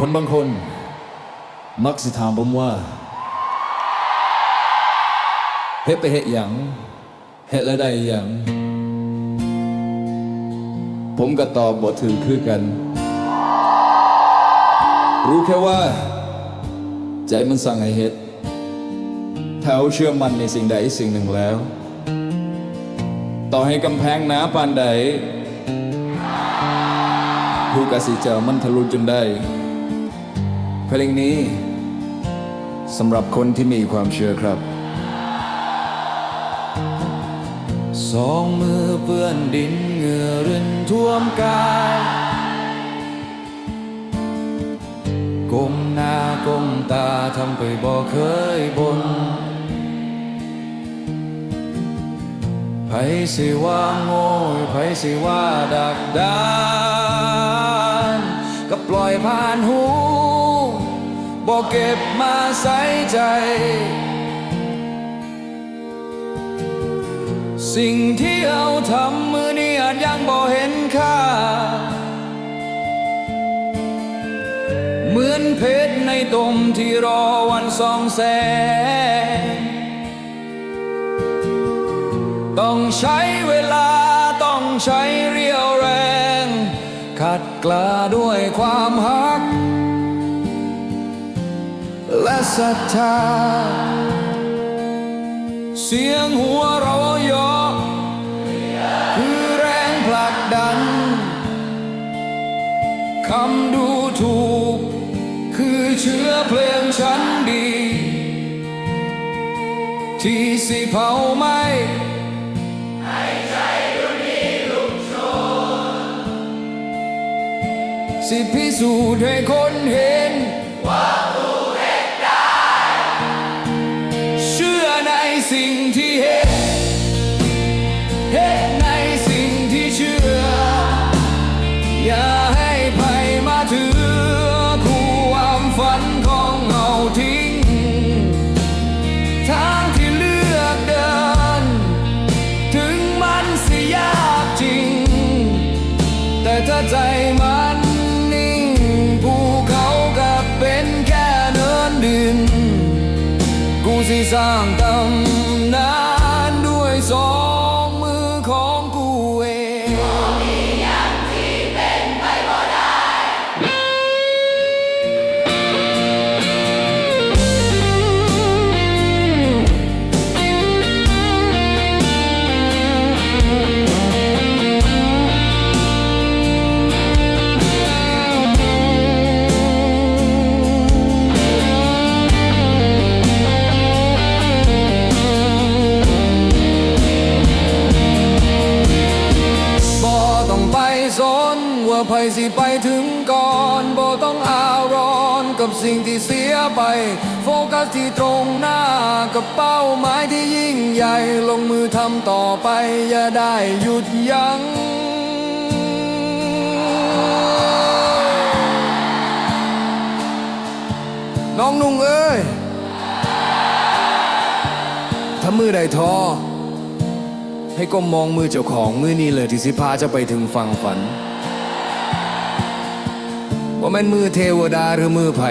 คนบางคน มักสิถามผมว่าเฮ็ดไปเฮ็ดหยังเฮ็ดแล้วได้หยังผมก็ตอบบ่ถือคือกัน รู้แค่ว่า ใจมันสั่งให้เฮ็ดถ้าเอาเชื่อมันในสิ่งใดสิ่งหนึ่งแล้ว ต่อให้กำแพงหนาปานใดผู้กสิเจ้ามันทะลุจนได้ เพลงนี้สำหรับคนที่มีความเชื่อครับ สองมือเปื้อนดินเหงื่อรินท่วมกายก้มหน้าก้มตาทำไปบ่เคยบนไผสิว่าโง่ไผสิว่าดักดาน ก็ปล่อยผ่านหู บ่เก็บมาใส่ใจ สิ่งที่เอาทำมือนี้อาจยังบ่เห็นค่า เหมือนเพชรในตุ่มที่รอวันส่องแสง ต้องใช้เวลาต้องใช้เรียวแรง ขัดกลาด้วยความหัก และศรัทธา เสียงหัวเราะยาะคือแรงผลักดัน คำดูถูก คือเชื้อเพลิงชั้นดี ที่สิเผาไหม้สิพิสูจน์ให้คนเห็นว่า แต่ถ้าใจมันนิ่งภูเขาก็เป็นแค่เนินดิน กูสิสร้างตำ ถึงก่อนบ่ต้องอารอนกับสิ่งที่เสียไป โฟกัสที่ตรงหน้ากับเป้าหมายที่ยิ่งใหญ่ลงมือทำต่อไป อย่าได้หยุดยัง้งน้องนุ่งเอ้ยถ้ามือใดท้อให้ก้มมองมือเจ้าของมือนี้เลยที่สิพาจะไปถึงฝั่งฝัน ว่าแม่นมือเทวดาหรือมือไผ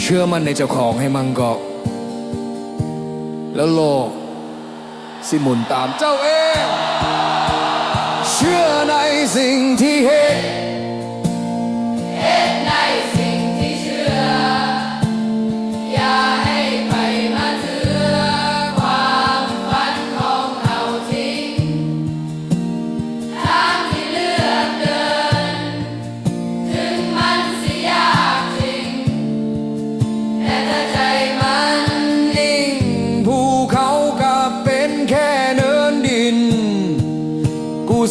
เชื่อมันในเจ้าของให้มังเกาะแล้วโลก สิหมุนตามเจ้าเอง เชื่อในสิ่งที่เห็น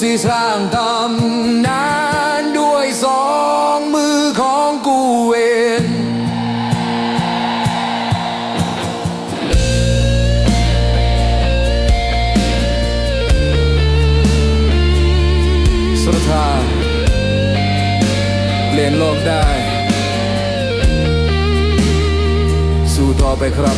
สิสร้างตำนานด้วยสองมือของกูเองสุดทายเปลี่ยนโลกได้ สู้ต่อไปครับ